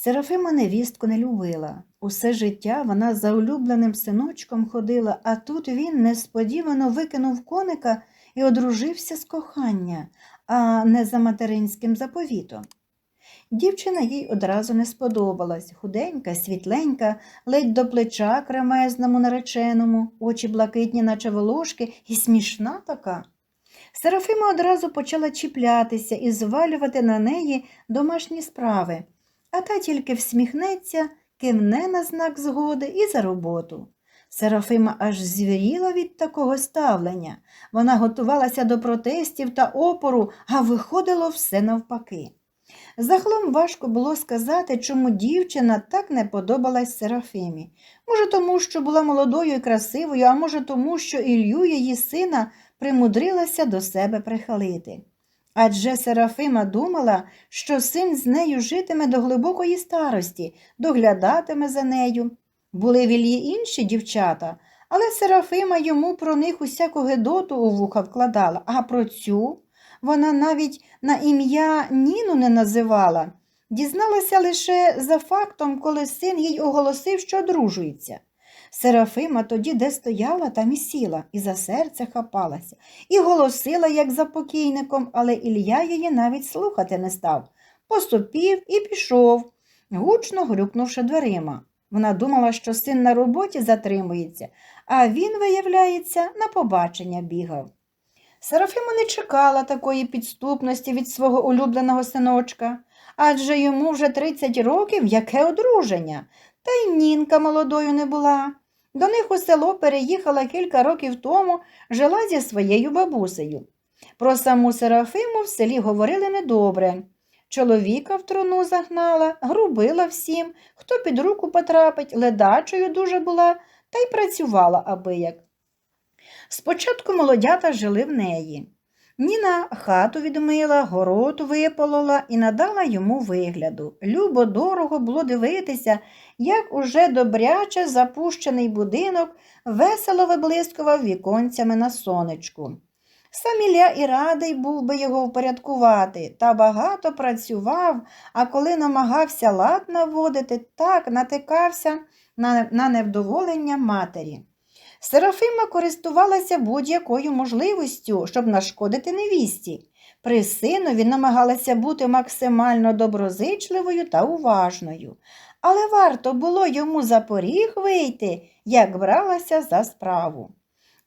Серафима невістку не любила. Усе життя вона за улюбленим синочком ходила, а тут він несподівано викинув коника і одружився з кохання, а не за материнським заповітом. Дівчина їй одразу не сподобалась худенька, світленька, ледь до плеча кремезному нареченому, очі блакитні, наче волошки, і смішна така. Серафима одразу почала чіплятися і звалювати на неї домашні справи, а та тільки всміхнеться, кивне на знак згоди і за роботу. Серафима аж звіріла від такого ставлення. Вона готувалася до протестів та опору, а виходило все навпаки. Захлом важко було сказати, чому дівчина так не подобалась Серафимі. Може, тому, що була молодою і красивою, а може, тому, що Ілью, її сина, примудрилася до себе прихилити. Адже Серафима думала, що син з нею житиме до глибокої старості, доглядатиме за нею. Були в Іллі інші дівчата, але Серафима йому про них усяку гедоту у вуха вкладала, а про цю вона навіть на ім'я Ніну не називала. Дізналася лише за фактом, коли син їй оголосив, що одружується. Серафима тоді де стояла, там і сіла, і за серце хапалася, і голосила, як за покійником, але Ілля її навіть слухати не став. Поступів і пішов, гучно грюкнувши дверима. Вона думала, що син на роботі затримується, а він, виявляється, на побачення бігав. Серафима не чекала такої підступності від свого улюбленого синочка, адже йому вже 30 років яке одруження, та й нінка молодою не була. До них у село переїхала кілька років тому, жила зі своєю бабусею. Про саму Серафиму в селі говорили недобре. Чоловіка в труну загнала, грубила всім, хто під руку потрапить, ледачою дуже була та й працювала абияк. Спочатку молодята жили в неї. Ніна хату відмила, город виполола і надала йому вигляду. Любо дорого було дивитися, як уже добряче запущений будинок весело виблискував віконцями на сонечку. Сам Ілля і радий був би його впорядкувати, та багато працював, а коли намагався лад наводити, так натикався на, невдоволення матері. Серафима користувалася будь-якою можливістю, щоб нашкодити невісті. При синові намагалася бути максимально доброзичливою та уважною. Але варто було йому за поріг вийти, як бралася за справу.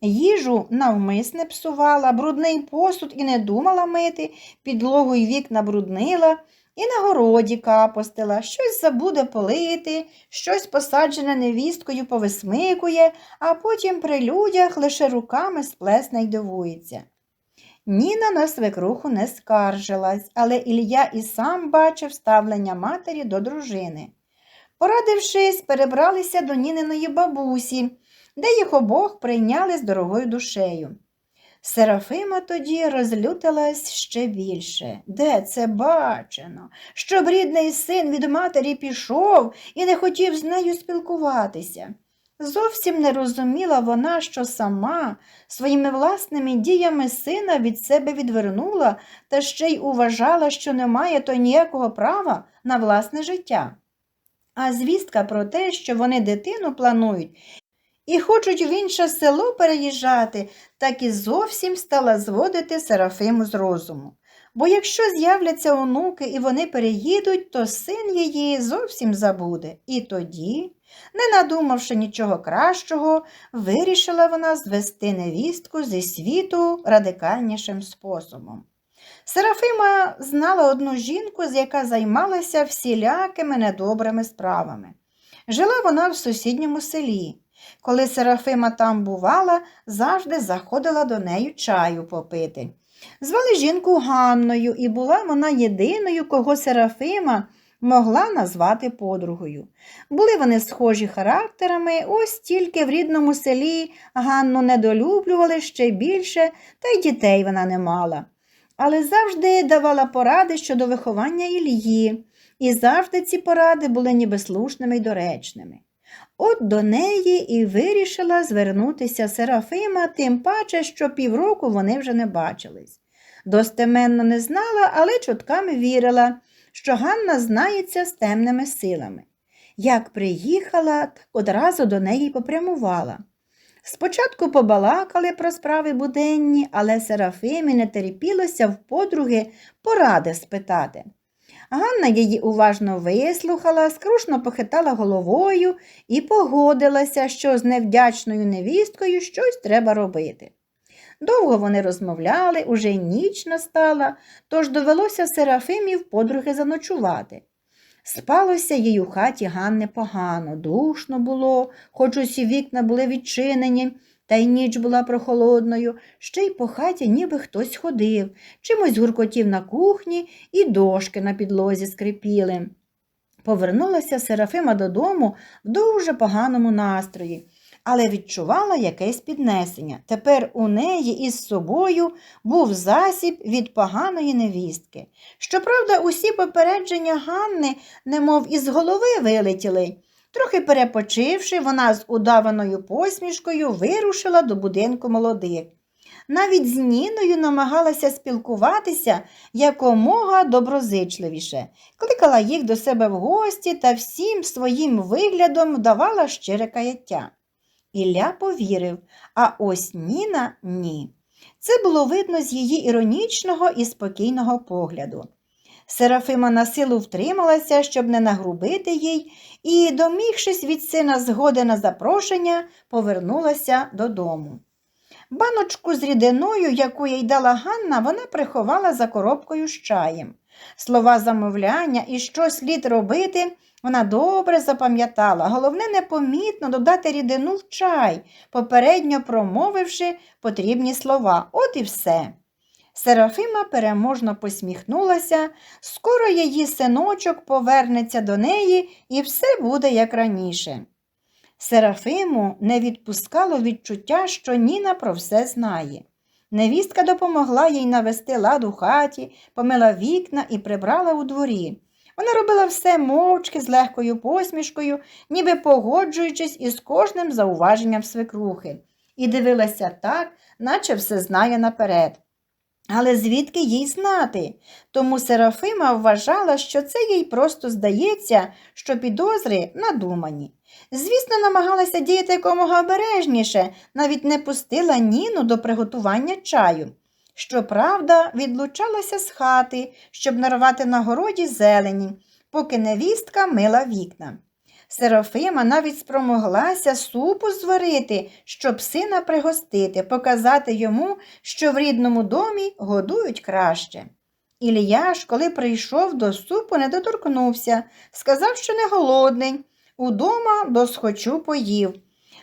Їжу навмисне псувала, брудний посуд і не думала мити, підлогу й вікна бруднила, і на городі капостила, щось забуде полити, щось посаджене невісткою повисмикує, а потім при людях лише руками сплесне й дивується. Ніна на свекруху не скаржилась, але Ілля і сам бачив ставлення матері до дружини. Порадившись, перебралися до Ніниної бабусі, де їх обох прийняли з дорогою душею. Серафима тоді розлютилась ще більше. Де це бачено? Щоб рідний син від матері пішов і не хотів з нею спілкуватися. Зовсім не розуміла вона, що сама своїми власними діями сина від себе відвернула та ще й уважала, що не має то ніякого права на власне життя. А звістка про те, що вони дитину планують і хочуть в інше село переїжджати, так і зовсім стала зводити Серафиму з розуму. Бо якщо з'являться онуки і вони переїдуть, то син її зовсім забуде. І тоді, не надумавши нічого кращого, вирішила вона звести невістку зі світу радикальнішим способом. Серафима знала одну жінку, з яка займалася всілякими недобрими справами. Жила вона в сусідньому селі. Коли Серафима там бувала, завжди заходила до неї чаю попити. Звали жінку Ганною, і була вона єдиною, кого Серафима могла назвати подругою. Були вони схожі характерами, ось тільки в рідному селі Ганну недолюблювали ще більше, та й дітей вона не мала. Але завжди давала поради щодо виховання Ілії, і завжди ці поради були ніби слушними й доречними. От до неї і вирішила звернутися Серафима, тим паче, що півроку вони вже не бачились. Достеменно не знала, але чутками вірила, що Ганна знається з темними силами. Як приїхала, так одразу до неї попрямувала. Спочатку побалакали про справи буденні, але Серафимі не терпілося в подруги поради спитати. Ганна її уважно вислухала, скрушно похитала головою і погодилася, що з невдячною невісткою щось треба робити. Довго вони розмовляли, уже ніч настала, тож довелося Серафимі в подруги заночувати. Спалося їй у хаті Ганни погано, душно було, хоч усі вікна були відчинені, та й ніч була прохолодною, ще й по хаті ніби хтось ходив, чимось гуркотів на кухні і дошки на підлозі скрипіли. Повернулася Серафима додому в дуже поганому настрої, але відчувала якесь піднесення. Тепер у неї із собою був засіб від поганої невістки. Щоправда, усі попередження Ганни, немов із голови вилетіли. Трохи перепочивши, вона з удаваною посмішкою вирушила до будинку молодих. Навіть з Ніною намагалася спілкуватися якомога доброзичливіше, кликала їх до себе в гості та всім своїм виглядом вдавала щире каяття. Ілля повірив, а ось Ніна ні. Це було видно з її іронічного і спокійного погляду. Серафима на силу втрималася, щоб не нагрубити їй, і, домігшись від сина згоди на запрошення, повернулася додому. Баночку з рідиною, яку їй дала Ганна, вона приховала за коробкою з чаєм. Слова замовляння і що слід робити, вона добре запам'ятала. Головне, непомітно додати рідину в чай, попередньо промовивши потрібні слова. От і все. Серафима переможно посміхнулася, скоро її синочок повернеться до неї і все буде як раніше. Серафиму не відпускало відчуття, що Ніна про все знає. Невістка допомогла їй навести лад у хаті, помила вікна і прибрала у дворі. Вона робила все мовчки з легкою посмішкою, ніби погоджуючись із кожним зауваженням свекрухи, і дивилася так, наче все знає наперед. Але звідки їй знати? Тому Серафима вважала, що це їй просто здається, що підозри надумані. Звісно, намагалася діяти якомога обережніше, навіть не пустила Ніну до приготування чаю. Щоправда, відлучалася з хати, щоб нарвати на городі зелені, поки невістка мила вікна. Серафима навіть спромоглася супу зварити, щоб сина пригостити, показати йому, що в рідному домі годують краще. Ілія ж, коли прийшов до супу, не доторкнувся, сказав, що не голодний. Удома досхочу поїв.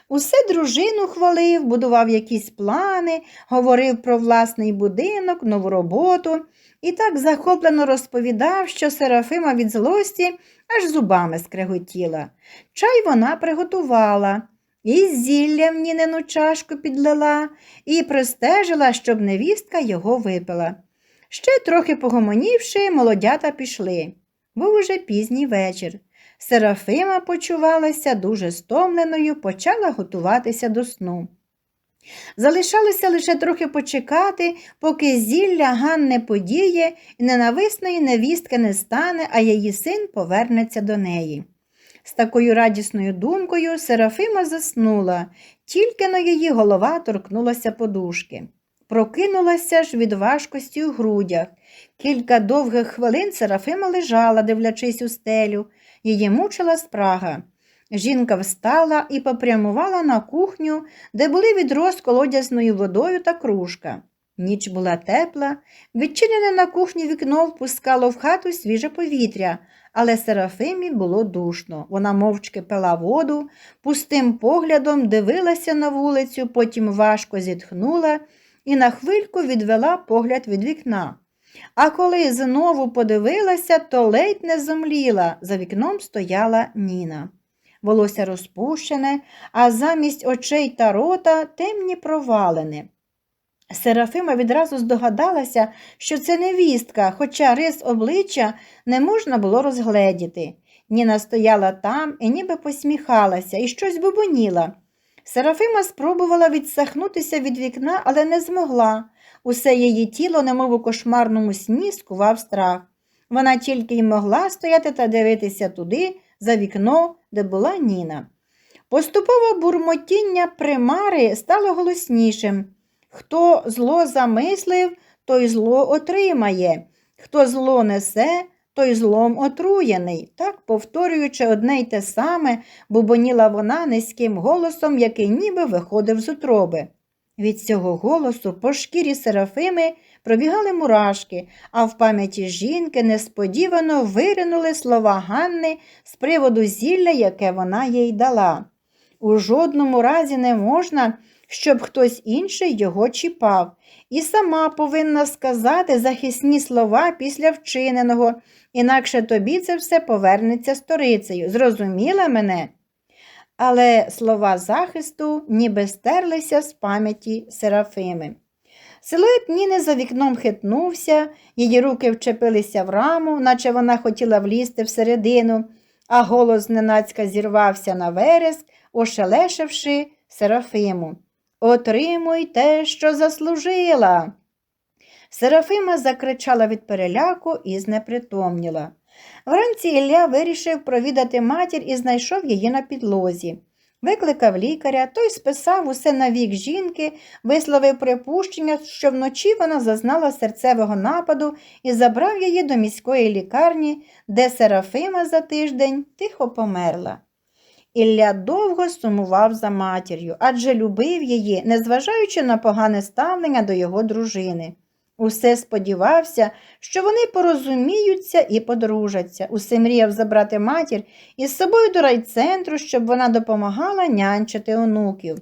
Усе дружину хвалив, будував якісь плани, говорив про власний будинок, нову роботу і так захоплено розповідав, що Серафима від злості аж зубами скреготіла. Чай вона приготувала, і зілля в нінину чашку підлила, і простежила, щоб невістка його випила. Ще трохи погомонівши, молодята пішли. Був уже пізній вечір. Серафима почувалася дуже стомленою, почала готуватися до сну. Залишалося лише трохи почекати, поки зілля Ган не подіє і ненависної невістки не стане, а її син повернеться до неї. З такою радісною думкою Серафима заснула, тільки на її голова торкнулася подушки. Прокинулася ж від важкості у грудях. Кілька довгих хвилин Серафима лежала, дивлячись у стелю. Її мучила спрага. Жінка встала і попрямувала на кухню, де були відро з колодязною водою та кружка. Ніч була тепла, відчинене на кухні вікно впускало в хату свіже повітря, але Серафимі було душно. Вона мовчки пила воду, пустим поглядом дивилася на вулицю, потім важко зітхнула і на хвильку відвела погляд від вікна. А коли знову подивилася, то ледь не зомліла. За вікном стояла Ніна. Волосся розпущене, а замість очей та рота темні провалини. Серафима відразу здогадалася, що це невістка, хоча рис обличчя не можна було розгледіти. Ніна стояла там і ніби посміхалася і щось бубоніла. Серафима спробувала відсахнутися від вікна, але не змогла. Усе її тіло, немов у кошмарному сні, скував страх. Вона тільки й могла стояти та дивитися туди, за вікно, де була Ніна. Поступово бурмотіння примари стало голоснішим. Хто зло замислив, той зло отримає, хто зло несе, той злом отруєний. Так, повторюючи одне й те саме, бубоніла вона низьким голосом, який ніби виходив з утроби. Від цього голосу по шкірі Серафими пробігали мурашки, а в пам'яті жінки несподівано виринули слова Ганни з приводу зілля, яке вона їй дала. У жодному разі не можна, щоб хтось інший його чіпав, і сама повинна сказати захисні слова після вчиненого, інакше тобі це все повернеться сторицею. Зрозуміла мене? Але слова захисту ніби стерлися з пам'яті Серафими. Силует Ніни за вікном хитнувся, її руки вчепилися в раму, наче вона хотіла влізти всередину, а голос зненацька зірвався на вереск, ошелешивши Серафиму. Отримуй те, що заслужила. Серафима закричала від переляку і знепритомніла. Вранці Ілля вирішив провідати матір і знайшов її на підлозі. Викликав лікаря, той списав усе на вік жінки, висловив припущення, що вночі вона зазнала серцевого нападу і забрав її до міської лікарні, де Серафима за тиждень тихо померла. Ілля довго сумував за матір'ю, адже любив її, незважаючи на погане ставлення до його дружини. Усе сподівався, що вони порозуміються і подружаться. Усе мріяв забрати матір із собою до райцентру, щоб вона допомагала нянчити онуків.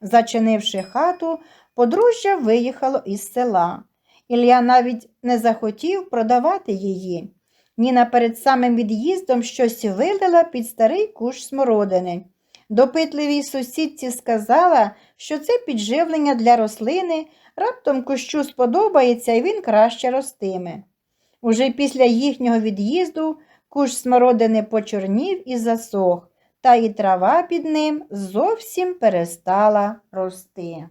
Зачинивши хату, подружжя виїхало із села. Ілля навіть не захотів продавати її. Ніна перед самим від'їздом щось вилила під старий кущ смородини. Допитливій сусідці сказала, що це підживлення для рослини, раптом кущу сподобається і він краще ростиме. Уже після їхнього від'їзду кущ смородини почорнів і засох, та і трава під ним зовсім перестала рости.